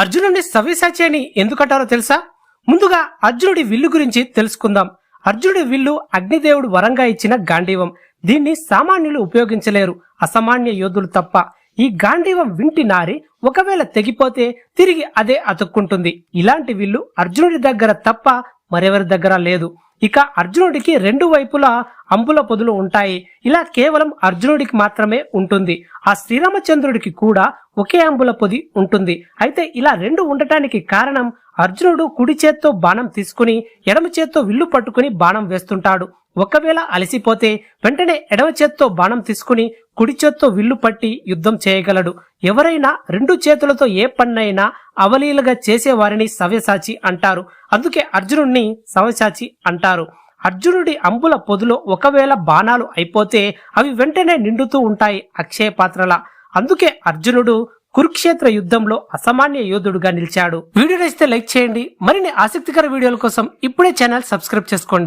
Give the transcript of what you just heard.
అర్జునుడిని సవ్యసాచి అని ఎందుకంటారో తెలుసా? ముందుగా అర్జునుడి విల్లు గురించి తెలుసుకుందాం. అర్జునుడి విల్లు అగ్నిదేవుడు వరంగా ఇచ్చిన గాంధీవం. దీన్ని సామాన్యులు ఉపయోగించలేరు. అసామాన్య యోధులు తప్ప. ఈ గాంధీవం వింటి నారి ఒకవేళ తెగిపోతే తిరిగి అదే అతుక్కుంటుంది. ఇలాంటి విల్లు అర్జునుడి దగ్గర తప్ప మరెవరి దగ్గర లేదు. ఇక అర్జునుడికి రెండు వైపులా అంబుల పొదులు ఉంటాయి. ఇలా కేవలం అర్జునుడికి మాత్రమే ఉంటుంది. ఆ శ్రీరామచంద్రుడికి కూడా ఒకే అంబుల పొది ఉంటుంది. అయితే ఇలా రెండు ఉండటానికి కారణం అర్జునుడు కుడి చేత్తో బాణం తీసుకుని ఎడమ చేత్తో విల్లు పట్టుకుని బాణం వేస్తుంటాడు. ఒకవేళ అలసిపోతే వెంటనే ఎడమ చేత్తో బాణం తీసుకుని కుడి చేత్తో విల్లు పట్టి యుద్ధం చేయగలడు. ఎవరైనా రెండు చేతులతో ఏ పన్నైనా అవలీలగా చేసేవారిని సవ్యసాచి అంటారు. అందుకే అర్జునుడిని సవ్యసాచి అంటారు. అర్జునుడి అంబుల పొదులో ఒకవేళ బాణాలు అయిపోతే అవి వెంటనే నిండుతూ ఉంటాయి అక్షయ పాత్రల అందుకే అర్జునుడు కురుక్షేత్ర యుద్ధంలో అసామాన్య యోధుడుగా నిలిచాడు. వీడియో నచ్చితే లైక్ చేయండి. మరిన్ని ఆసక్తికర వీడియోల కోసం ఇప్పుడే ఛానల్ సబ్స్క్రైబ్ చేసుకోండి.